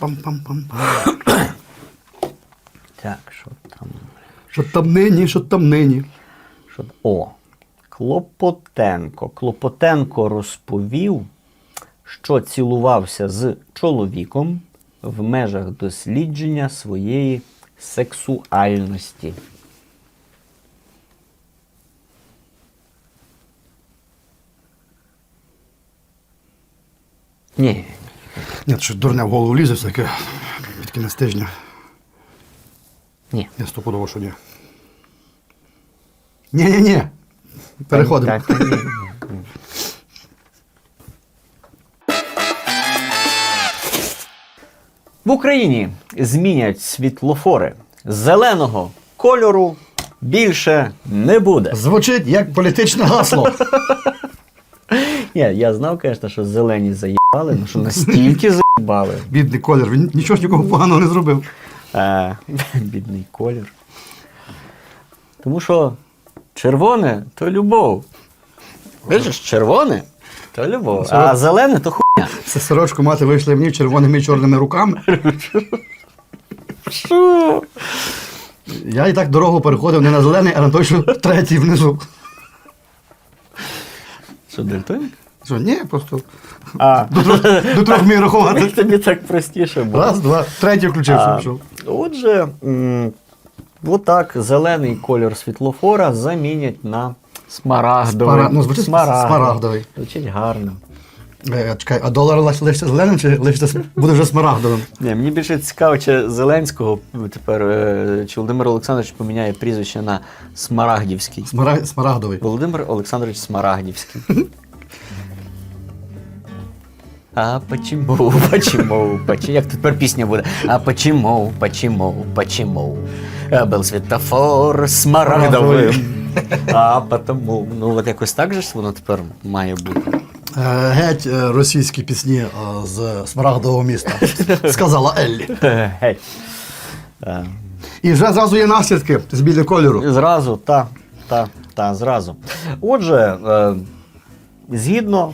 Пам-пам-пам-пам. Так, що там? Що там нині, що там нині. Що... О, Клопотенко. Клопотенко розповів, що цілувався з чоловіком в межах дослідження своєї сексуальності. Ні, Ні, щось дурне в голову лізе всяке від кінець тижня. ні. Я стопудово, що ні. Ні-ні-ні. Переходимо. Так, ні, ні. В Україні змінять світлофори. Зеленого кольору більше не буде. Звучить як політичне гасло. Ні, я знав, звісно, що зелені заїбали, ну що настільки заїбали. Бідний колір, він нічого ж нікого поганого не зробив. Е, бідний колір. Тому що червоне то любов. Бачиш, червоне то любов, а зелене то хуйня. Це сорочку мати вийшли мені червоними і чорними руками. Що? Я і так дорогу переходив не на зелений, а на той, що третій внизу. Що, дельтонік? Що, ні, просто А, до трьох, до трьох вмію рахувати. тобі так простіше було. Раз, два, третій включився. Пішов. Отже, отак зелений кольор світлофора замінять на смарагдовий. Смара- ну, звучить смарагдовий. Звучить гарно. Е, чекай, а долар лиш- лишиться зеленим чи лишиться буде вже смарагдовим? Ні, мені більше цікаво, чи Зеленського тепер е, чи Володимир Олександрович поміняє прізвище на Смарагдівський. Смара- Смарагдовий. Володимир Олександрович Смарагдівський. А почему, почему, почему, як тепер пісня буде? А почему, почему, почему Е, Был светофор смарагдовим. А потому, ну от якось так же ж воно тепер має бути. Е, Геть е, російські пісні е, з Смарагдового міста, сказала Еллі. Е, І вже зразу є наслідки з білого кольору. Зразу, та, та, та, зразу. Отже, е, згідно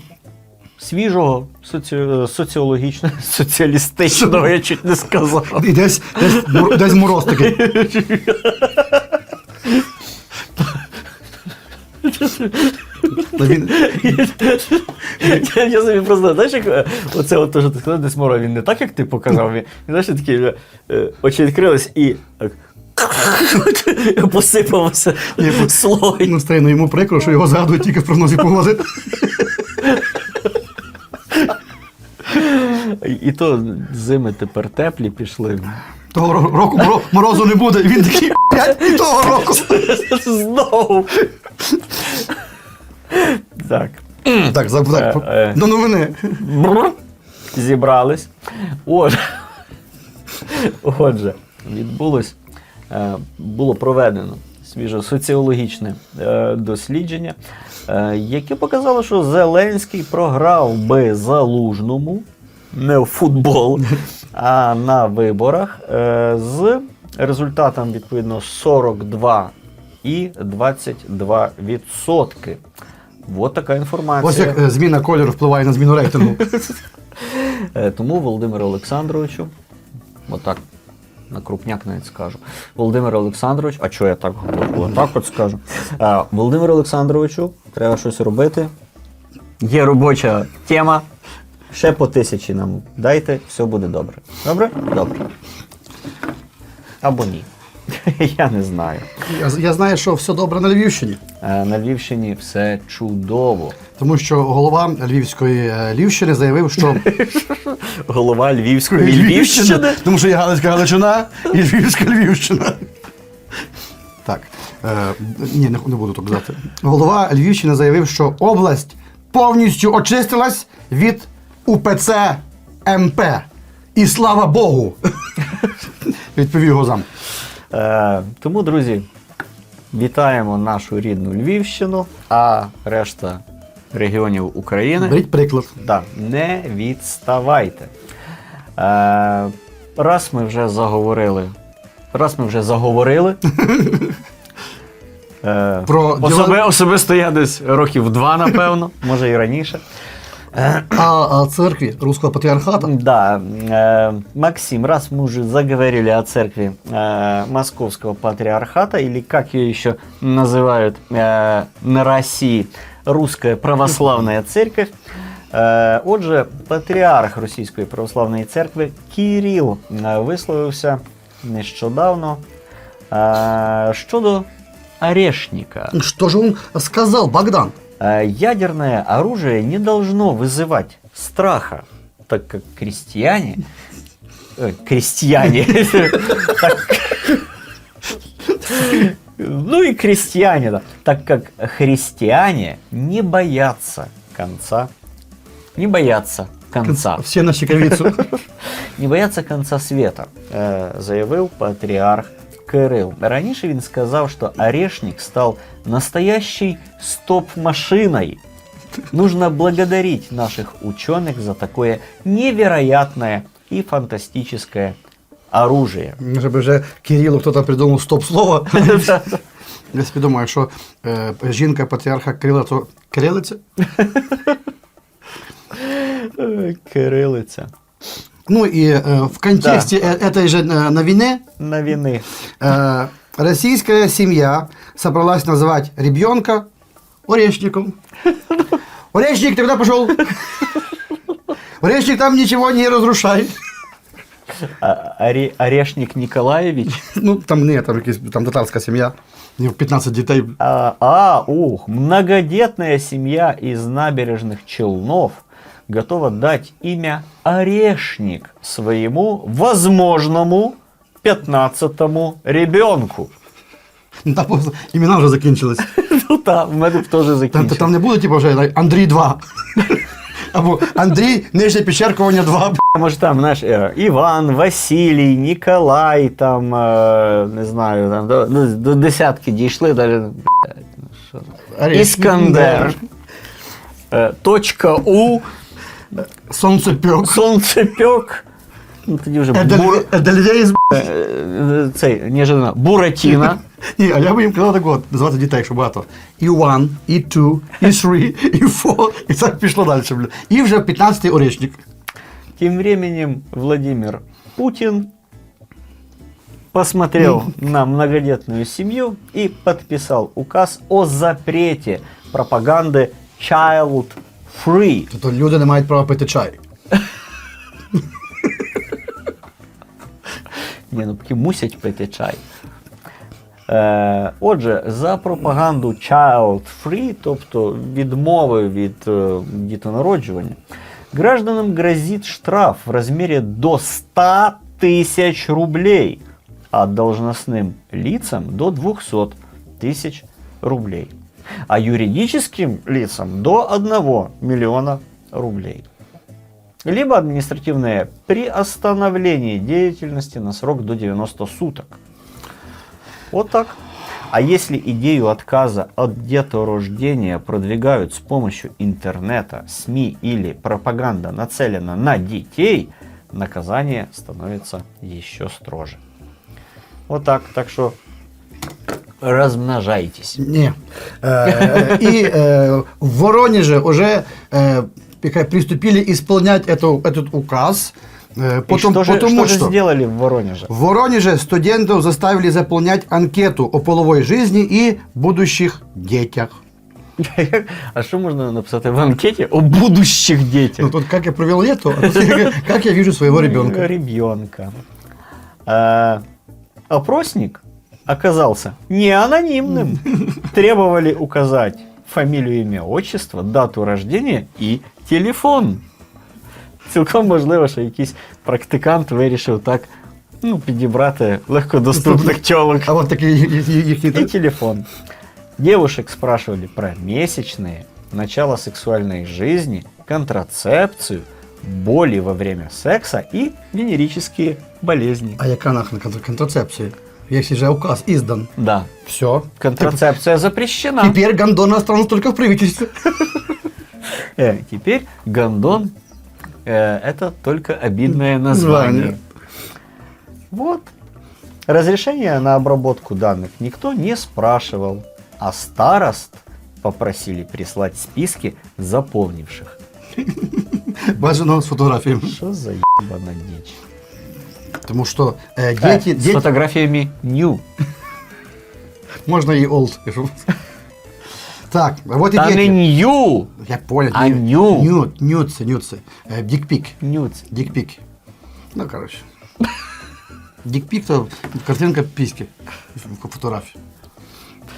свіжого соці... соціологічного, соціалістичного, я чуть не сказав. І десь, десь, мор- десь мороз такий. Та він- Я, я собі просто, знаєш, як е, оце от, те, що ти сказав, десь мора, він не так, як ти показав. Він, він знаєш, такий, е, е, очі відкрились і так, посипався слой. Ну, стає, ну, йому прикро, що його згадують тільки в прогнозі погоди. І, то зими тепер теплі пішли. Того року морозу не буде. І він такий «Блядь, і того року. Знову. Так. Так. Так, Е, е. до новини. Зібрались. Отже, Отже, відбулось, е, було проведено свіже соціологічне дослідження, яке показало, що Зеленський програв би залужному не в футбол, а на виборах е, з результатом відповідно 42 і 22 відсотки. От така інформація. Ось як е, зміна кольору впливає на зміну рейтингу. Е, Тому Володимиру Олександровичу, отак на крупняк навіть скажу. Володимир Олександрович, а чого я так говорю? Отак от скажу. Е, Володимир Олександровичу, треба щось робити. Є робоча тема. Ще по тисячі нам дайте, все буде добре. Добре? Добре. Або ні. Я не знаю. Я, я знаю, що все добре на Львівщині. Е, На Львівщині все чудово. Тому що голова Львівської е, Львівщини заявив, що Голова Львівської Львівщини. Тому що є Галицька Галичина і Львівська Львівщина. Так. Е, ні, не, не буду так казати. Голова Львівщини заявив, що область повністю очистилась від УПЦ МП. І слава Богу! Відповів його зам. Е, тому, друзі, вітаємо нашу рідну Львівщину, а решта регіонів України. Беріть приклад. Да, не відставайте. Е, раз ми вже заговорили. Раз ми вже заговорили. Е, Про діла- особисто я десь років два, напевно, може і раніше. А, о церкви русского патриархата? Да, э, Максим, раз мы уже заговорили о церкви э, Московского патриархата, или как ее еще называют э, на России, Русская Православная Церковь, е, отже, патріарх Російської Православної Церкви Кирил е, висловився нещодавно е, щодо Орешника. Что же он сказал, Богдан? Э, Ядерное оружие не должно вызывать страха, так как крестьяне... э, крестьяне... Ну и крестьяне, да. Так как христиане не боятся конца. Не боятся конца. Все на щековицу. Не бояться конца света, е, заявив патріарх Кирил. Раніше він сказав, що Орешник стал настоящей стоп-машиной. Нужно благодарить наших ученых за такое невероятное и фантастическое оружие. Чтобы вже Кириллу кто-то придумал стоп-слово. Я собі думаю, що е, жінка патріарха Кирила, то кирилиця? Е, Кирилиця. Ну и э, в контексте э, этой же э, новины На війни. э, российская семья собралась называть ребенка орешником. Орешник, ты куда пошел? Орешник, там ничего не разрушай. А, Оре- Орешник Николаевич. Ну, там нет, там, якісь- там татарська сім'я. У нього 15 дітей. А, а, ух, многодетная семья из набережных Челнов готова дать имя Орешник своему возможному 15-му ребенку. Ну, Там просто імена вже закінчились. Ну так, в мене б теж Там, закінчив. там не буде, типу, вже Андрій 2. Або Андрій, нижнє підчеркування 2. Може там, знаєш, е, Іван, Василій, Ніколай, там, е, не знаю, там, до, ну, до десятки дійшли, далі. блядь, ну, що там. Іскандер. Е, Точка У, Сонцепьок. Сонцепьок. Ну, тоді вже бур... Едельвейс. Едельвейс. е, е, цей, неожиданно, Буратіна. Ні, а я би їм казав так от, називати дітей, якщо багато. І one, і two, і three, і four, і так пішло далі. Бля. І вже 15-й орешник. Тем временем Владимир Путин посмотрел на многодетную семью и подписал указ о запрете пропаганды child free. Тобто люди не мають права пити чай. Ні, ну таки мусять пити чай. Е, отже, за пропаганду child free, тобто відмови від е, дітонароджування, гражданам грозит штраф в размере до 100 тысяч рублей, а должностным лицам до 200 тысяч рублей, А юридическим лицам до 1 миллиона рублей либо административное приостановление деятельности на срок до 90 суток. Вот так. А если идею отказа от деторождения продвигают с помощью интернета, СМИ или пропаганда нацелена на детей, наказание становится еще строже. Вот так. Так что размножайтесь. Ні. Е, і е, в Воронеже вже е, яка, приступили исполнять эту, этот указ. И потом, что, же, потому что же сделали в Воронеже? в Воронеже студентов заставили заполнять анкету о половой жизни и будущих детях. А что можно написать в анкете о будущих детях? Ну тут как я провел лето, а тут как, я вижу своего ребенка. Ребенка. А, опросник оказался не анонимным. Требовали указать фамилию, имя, отчество, дату рождения і телефон. Цілком можливо, що якийсь практикант вирішив так ну, підібрати легкодоступних тілок. А вот такие их- их- их- И телефон. Девушек спрашивали про месячные, начало сексуальной жизни, контрацепцию, боли во время секса и венерические болезни. А яка нахрен контр- контрацепция? Если же указ издан. Да, Все. контрацепция запрещена. Теперь гондоны останутся только в правительстве. Э, теперь гондон э, это только обидное название. Вот. Разрешение на обработку данных никто не спрашивал, а старост попросили прислать списки заполнивших. Бажано з фотографіями. Что за ебана дичь? Тому що е, Э, діти, с діти, фотографиями new. можна і олд. якщо- Так, а от і Там не діти. new. Я понял. А ню? Нюд, нюдси, нюдси. Е, Дікпік. Nudes. Дікпік. Ну, коротше. Дікпік то картинка піськи в фотографії.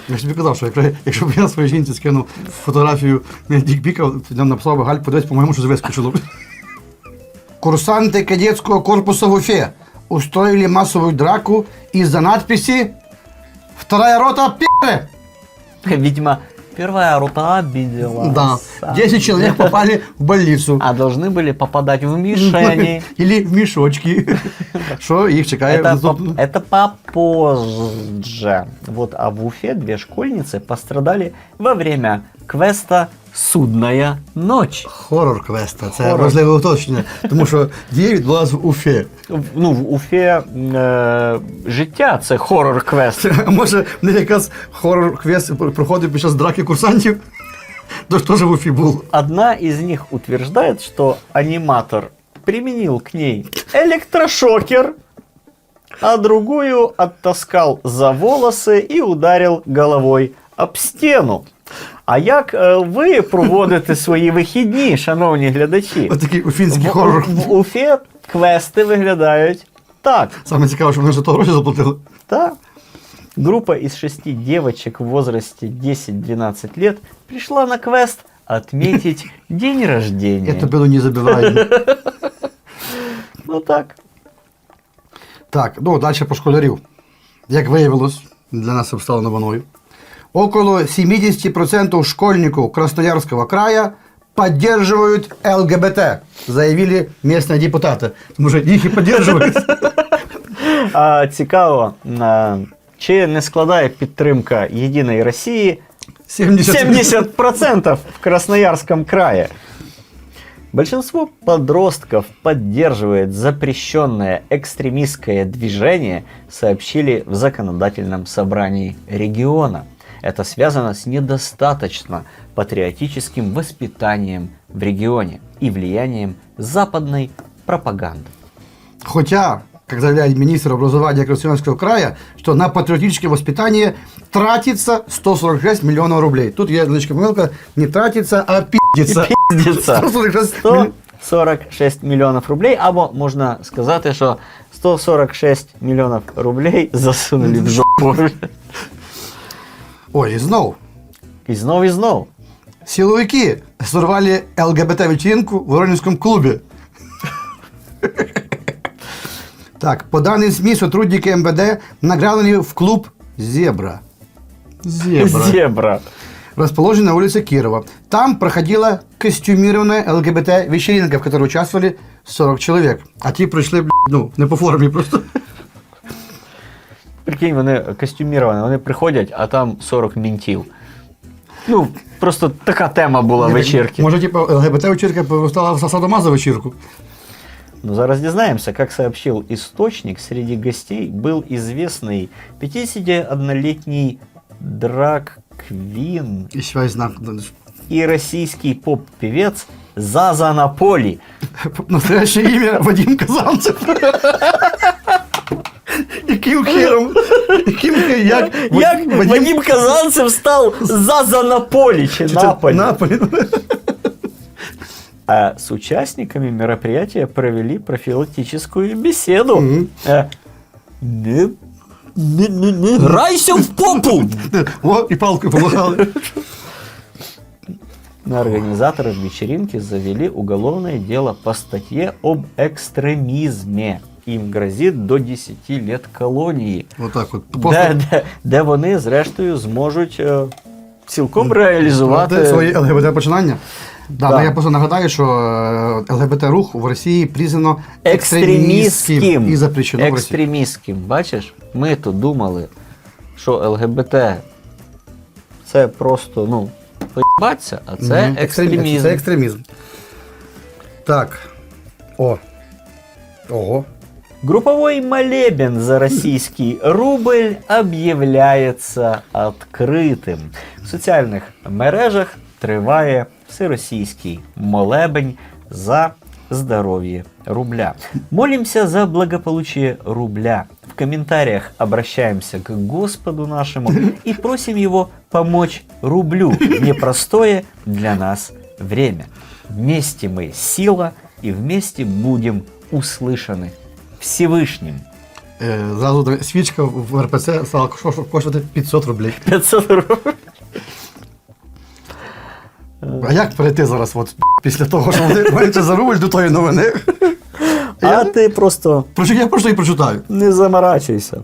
Я ж тобі казав, що якщо, якщо б я своїй жінці скинув фотографію дікпіка, то нам написав би Галь, подивись, по-моєму, що вискочило. Курсанты кадетского корпуса в Уфе устроили массовую драку из-за надписи «Вторая рота пи***ы». Видимо, первая рута обиделась. Да, 10 человек попали в больницу. А должны были попадать в мишени. Или в мешочки. Что их чекает Это, наступно? поп- это попозже. Вот, а в Уфе две школьницы пострадали во время квеста «Судная ночь». Хоррор квеста, це Хоррор. важливе уточнення, тому що дія відбулася в Уфі. В- Ну, в Уфе е, життя це хоррор квест. А може в них якраз хоррор квест проходив під час драки курсантів? Тож теж в Уфі був. Одна из них утверждает, что аниматор применил к ней электрошокер, а другую оттаскал за волосы и ударил головой об стену. А як е, ви проводите свої вихідні, шановні глядачі? Ось такий уфінський В, хоррор. в Уфі квести виглядають так. Саме цікаво, що вони за то гроші заплатили. Да. Группа из шести девочек в возрасте 10-12 лет пришла на квест отметить день рождения. Это було не забиваємо. Ну так. Так, ну далі по школярів. Як виявилось, для нас це стало новиною. Около 70% школьников Красноярского края поддерживают ЛГБТ, заявили местные депутаты. Тому що їх і підтримують. А, цікаво, а, чи не складає підтримка Єдиної Росії 70. 70% в Красноярском крае. Большинство подростков поддерживает запрещенное экстремистское движение, сообщили в законодательном собрании региона. Это связано с недостаточно патриотическим воспитанием в регионе и влиянием западной пропаганды. Хотя, как заявляет министр образования Красноярского края, что на патриотическое воспитание тратится 146 миллионов рублей. Тут я, значит, помилка, не тратится, а пиздится. Пиздиться. 146 миллионов. 146 мільйонів рублей, або можна сказати, що 146 мільйонів рублей засунули в жопу. Ой, и знов. І знов і знов. Силовики сорвали ЛГБТ-вечеринку в Воронежском клубе. Так, по данным СМИ, сотрудники МВД нагрянули в клуб «Зебра». «Зебра». Зебра. расположенный на улице Кирова. Там проходила костюмированная ЛГБТ-вечеринка, в которой участвовали 40 человек. А ті прийшли, бля, ну, не по формі просто. Прикинь, вони костюміровані, вони приходять, а там 40 мінтів. Ну, просто така тема була вечірки. Може, типу, ЛГБТ-вечірка стала в садомаза вечірку. Ну, зараз дізнаємося, как сообщил источник, среди гостей был известный 51-летний драг Квин І связь знак. и российский поп-певец Заза Наполи. Настоящее ім'я Вадим Казанцев. Яким хером? Яким? Як? Як Вадим Казанцев стал Заза Наполи, чи Наполи? Наполі. А с участниками мероприятия провели профилактическую беседу. Мгм. Э, Не, не, не, не грайся в попу! О, і палкою помахали. На организаторов вечеринки завели уголовное дело по статье об экстремизме. Им грозит до 10 лет колонії, Отак от. де, Просто де, де вони, зрештою, зможуть е, цілком реалізувати Проти свої ЛГБТ-починання. Да, Да. ну я просто нагадаю, що е, ЛГБТ-рух в Росії признано екстремістським і запрещено в Росії. екстремістським. Бачиш, ми тут думали, що ЛГБТ це просто, ну, поїбаться, а це Мгм. екстремізм. Це екстремізм. Так. О. Ого. Групповой молебен за российский рубль об'являється відкритим. В соціальних мережах триває всеросійський молебень за здоровье рубля. Молимся за благополучие рубля. В комментариях обращаемся к Господу нашему и просим его помочь рублю в непростое для нас время. Вместе мы сила и вместе будем услышаны Всевышним. Е, зразу свічка в РПЦ стала кош- коштувати 500 рублей. 500 рублей. А як перейти зараз, от, після того, що вони мають за рубль до тої новини? А Я, ти просто Прочу- я просто її прочитаю. не заморачуйся.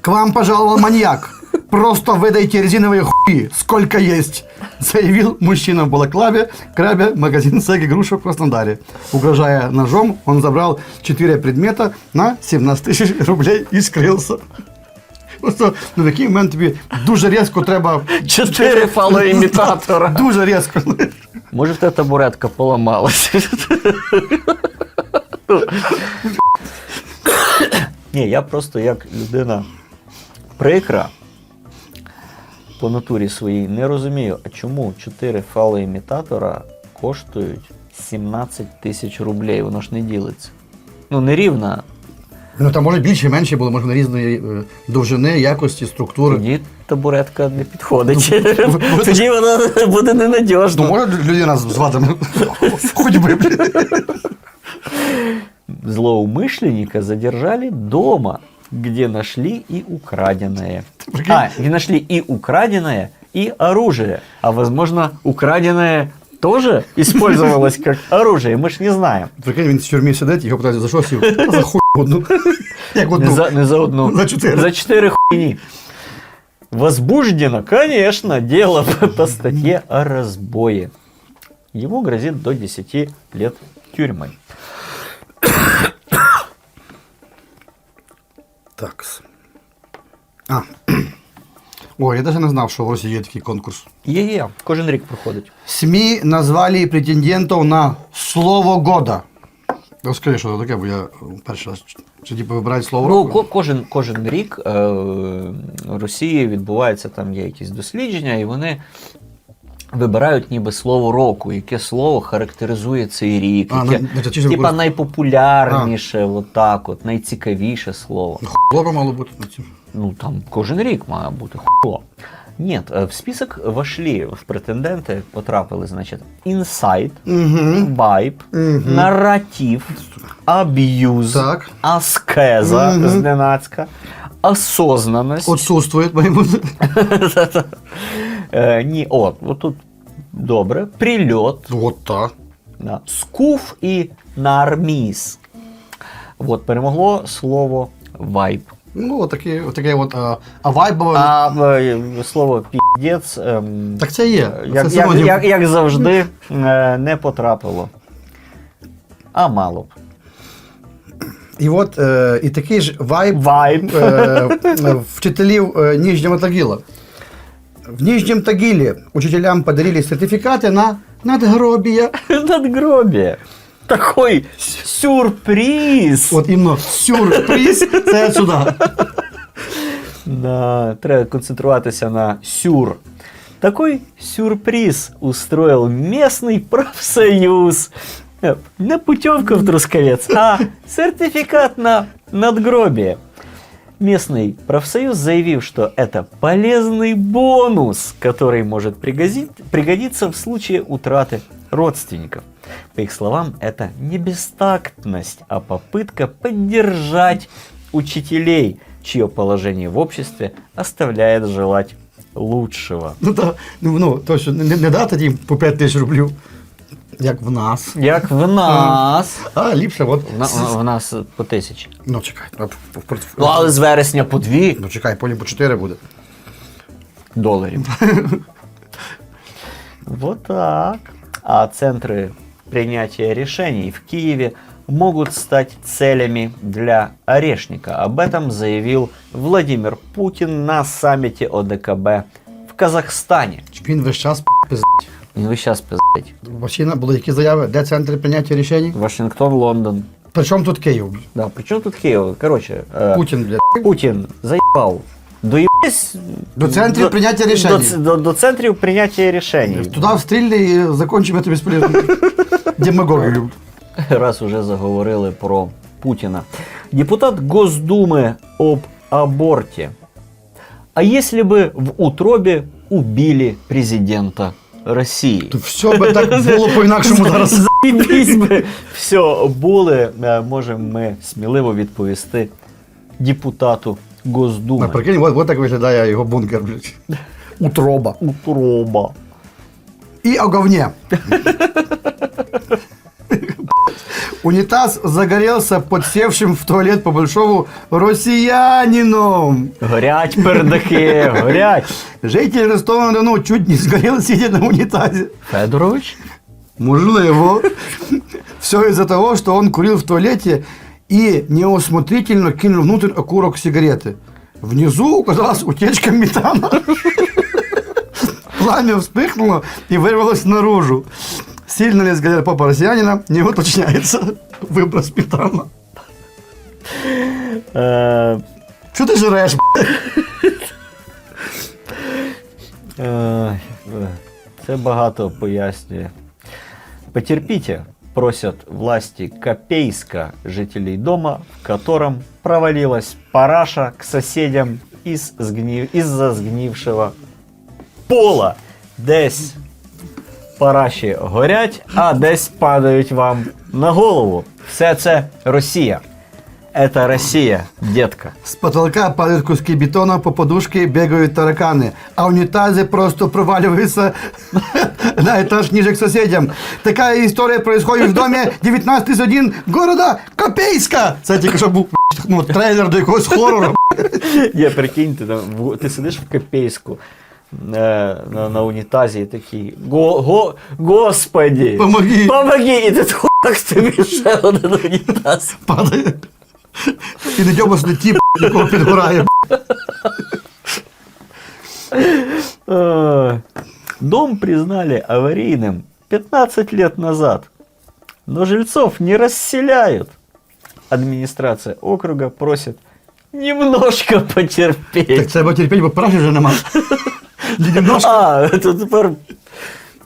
К вам пожаловал маньяк. Просто выдайте резиновые хуи, сколько есть, заявил мужчина в балаклаве, грабя магазин секс игрушек в Краснодаре. Угрожая ножом, он забрал 4 предмета на 17 тисяч рублей і скрився. Просто ну, в який момент тобі дуже різко треба. Чотири фалоімітатора. Дуже різко. Може, в тебе табуретка поламалась. Ні, я просто як людина прикра По натурі своїй не розумію, а чому 4 фалоімітатора коштують 17 тисяч рублей, воно ж не ділиться. Ну, не рівна. Ну там може більше, менше було, може на різної е, довжини, якості, структури. Тоді табуретка не підходить. Ну, Тоді вона буде Ну, ненадіжна. може людина з вадами ходьби, блін. Злоумышленника задержали дома, где нашли и украденное. прикинь? А, где нашли и украденное, и оружие. А возможно, украденное тоже использовалось как оружие, мы ж не знаем. Прикинь, він в тюрмі сидить, його питають, за що сів? «Та За хуй одну. Як Не одну. за, не за одну. За четыре. За четыре хуйни. Возбуждено, конечно, дело по, по статье о разбое. Ему грозит до 10 лет тюрьмы. Так. А. Ой, я навіть не знав, що в Росії є такий конкурс. Є-є, кожен рік проходить. СМІ назвали претендентів на слово года. Розкажи, що це таке, бо я перший раз. Чи типу вибирають слово Ну, року? ко- кожен, кожен рік е, в Росії відбувається там є якісь дослідження, і вони вибирають ніби слово року, яке слово характеризує цей рік, А, яке на- на типа найпопулярніше, от так от, найцікавіше слово. Хлопа мало бути на цьому. Ну там кожен рік має бути хуйло. Ні, е, в список вошли в претенденти, потрапили, значить, інсайт, Угу. вайб, наратив, аб'юз, Так. аскеза Мгм. зненацька, осознаність. Отсутствує, має бути. Е, ні, от, отут добре. Прильот, От так. да. скуф і нарміс. От, перемогло слово вайб. Ну, отаке, отаке от, а, а вайбове. А е, слово піздець. ем, Так це є. як, це як, синонім. як, як завжди, е, не потрапило. А мало б. І от е, і такий ж вайб Вайб. е, е, вчителів е, Нижнього Тагіла. В Нижнем Тагиле учителям подарили сертификаты на надгробия. Надгробие. Такой сюрприз. От іменно сюрприз це сюди. Да, треба концентруватися на сюр. Такой сюрприз устроил местный профсоюз. Э, Не путевка в Трусковец, а сертификат на надгробие. Местный профсоюз заявил, что это полезный бонус, который может пригодить- пригодиться в случае утраты родственников. По их словам, это не бестактность, а попытка поддержать учителей, чье положение в обществе оставляет желать лучшего. Ну, та, ну, ну то, що не, не дати їм по 5 тисяч рублів, як в нас. Як в нас. А ліпше, от. В, на- в нас по тисячі. Ну, чекай. а, в- в- в- Ну, але з вересня по дві Ну, чекай, потім по 4 буде. доларів. Вот так. А центры принятия решений в Киеве могут стать целями для Орешника. Об этом заявил Владимир Путин на саммите ОДКБ в Казахстане. Він весь час пиздить. Він весь час пиздить. Васіна були які заяви, де центри прийняття рішень? Вашингтон, Лондон. Причому тут Київ? Да, причем тут Киев? Короче, э, Путін, блядь. Путин заебал Доїбись До центрів прийняття рішень. До, ц- до, до центрів прийняття рішень. Туда встрельни и закончим это бесполезно. Демагогию. Раз уже заговорили про Путина. Депутат Госдумы об аборте. А если бы в утробе убили президента Росії? Все би так було по-інакшому зараз. Би. Все, були, е, можемо ми сміливо відповісти депутату Госдуми. А прикинь, от, от так виглядає його бункер, блядь. Утроба. Утроба. І о говне. Унитаз загорелся подсевшим в туалет по большому россиянином. Горять пердаки, горять. Житель Ростова-на-Дону чуть не сгорел, сидя на унитазе. Федорович? Можливо. Все из-за того, что он курил в туалете и неосмотрительно кинул внутрь окурок сигареты. Внизу оказалась утечка метана. Пламя вспыхнуло и вырвалось наружу. Сильно ли сгорел попа россиянина, не уточняется. Выброс метана. Е, Что ты жрешь, б***ь? Е, Це багато пояснює. Потерпите, просят власти Копейска жителей дома, в котором провалилась параша к соседям из-за сгнившего пола. Десь параші горять, а десь падають вам на голову. Все це Росія. Это Росія, детка. С потолка падают куски бетона, по подушке бегают тараканы, а унитазы просто проваливаются на этаж ниже к соседям. Такая история происходит в доме 1901 города Копейска. Це тільки що був ну, трейлер до якогось хорору. Я прикинь, ти, там, в- ти сидиш в Копейську е, на, на унітазі і такий го, го, Господі! Помоги. Помоги! І ти так тобі ще один унітаз. Падає. І недьобосний тіп, якого підгорає. Е, Дом признали аварийным 15 лет назад, но жильцов не расселяют. Администрация округа просит немножко Так потерпеть. треба терпіти, бо праці вже нема. Немножко, А, это тепер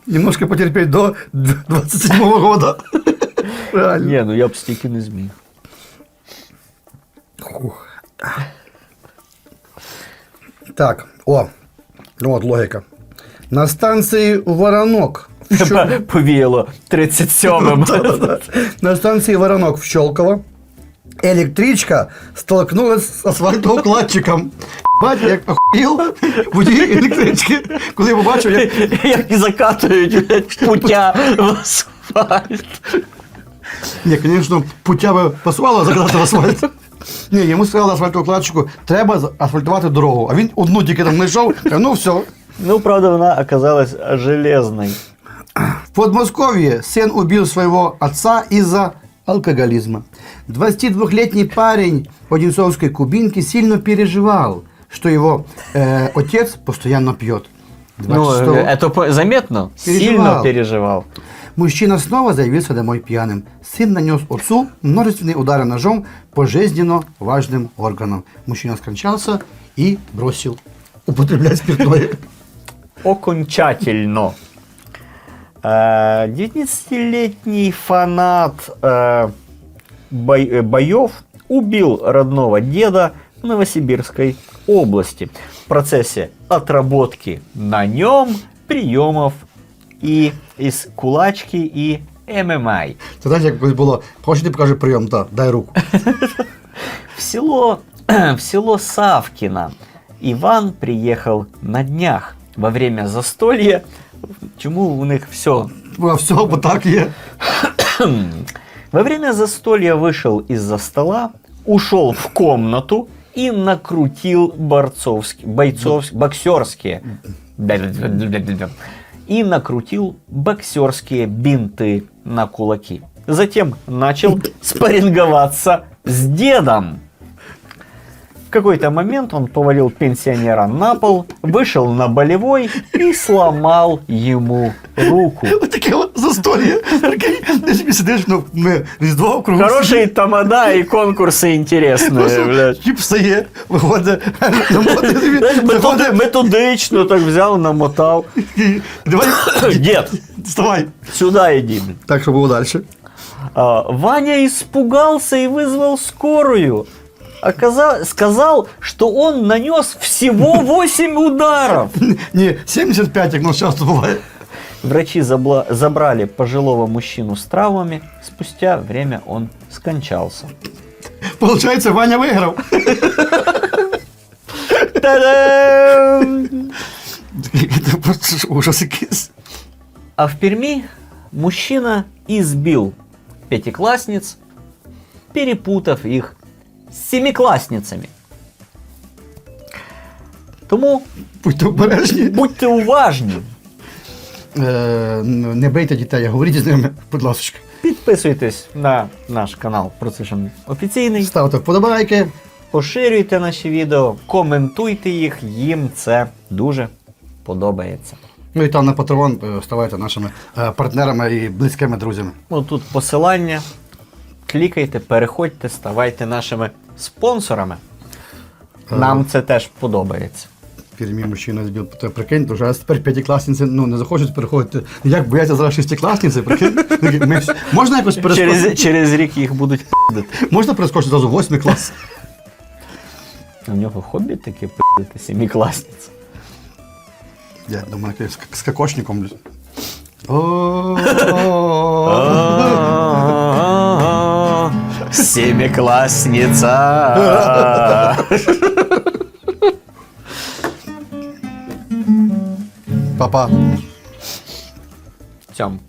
немножко потерпіти до 27-го года. Реально. Ні, ну я б стільки не зміг. Так, о, ну от логіка. На станції Воронок. в Що- Тебе повіяло 37-м. На станції Воронок в Щолково електричка столкнулась з асфальтоукладчиком. Бать, як охуїл водій електрички, коли я побачив, як Як закатують блядь, путя в асфальт. Ні, звісно, пуття би пасувало закладати в асфальт. Ні, йому сказали асфальтоукладчику, треба асфальтувати дорогу. А він одну тільки там знайшов, каже, ну все. Ну, правда, вона оказалась железной. В Подмосковье сын убил своего отца из-за алкоголизма. 22-летний парень Одинцовской Кубинке сильно переживал, что его э, отец постоянно пьет. Ну, 26 это заметно. Переживал. Сильно переживал. Мужчина снова заявился домой пьяным. Сын нанес отцу множественные удары ножом по жизненно важным органам. Мужчина скончался и бросил употреблять спиртное. Окончательно. Э, 19-летний фанат э, э, боев убил родного деда в Новосибирской области в процессе отработки на нем приемов и из кулачки и ММА. Це знаєш, як колись було, хочеш ти покажу прийом, так, дай руку. В село, в село Савкино Иван приехал на днях во время застолья. Чему у них все А все, бо так є. Во время застолья вышел из-за стола, ушел в комнату и накрутил борцовские, бойцовские, боксерские, и накрутил боксерские бинты на кулаки. Затем начал спарринговаться с дедом. В какой-то момент он повалил пенсионера на пол, вышел на болевой и сломал ему руку. Ось таке от застолье. Прикинь, Ти собі сидиш, ну, ми різдво кругом. Хорошие тамада и конкурсы интересные, блядь. Тіп встає, виходить, намотує собі, Знаєш, методи, заходить, методично так взяв, намотав. і давай, Дед, вставай. сюда иди. блин. Так, що було далі? А, Ваня испугался и вызвал скорую. Оказа- сказал, что он нанес всего 8 ударов. Ні, 75, як у нас часто буває. Врачи забла- забрали пожилого мужчину с травмами. Спустя время он скончался. Получається, Ваня виграв. Та-дам! Це просто ж ужас якийсь. А в Перми мужчина избил пятиклассниц, перепутав их с семиклассницами. Тому Будьте обережні. будьте уважні, Е, не бийте дітей, а говоріть з ними, будь ласка. підписуйтесь на наш канал Precision офіційний, Ставте вподобайки. поширюйте наші відео, коментуйте їх, їм це дуже подобається. Ну і там на Patreon е, ставайте нашими е, партнерами і близькими друзями. Ну тут посилання. Клікайте, переходьте, ставайте нашими спонсорами. Нам це теж подобається. Пермі мужчина збив, то прикинь, то вже тепер п'ятикласниці ну, не захочуть переходити. Як бояться зараз шестикласниці, прикинь? Ми Можна якось перескочити? Через, через рік їх будуть пи***дити. Можна перескочити зразу восьмий клас? У нього хобі таке пи***дити семикласниць. Я думаю, як з блін. О, Семиклассница. Папа. Цьому.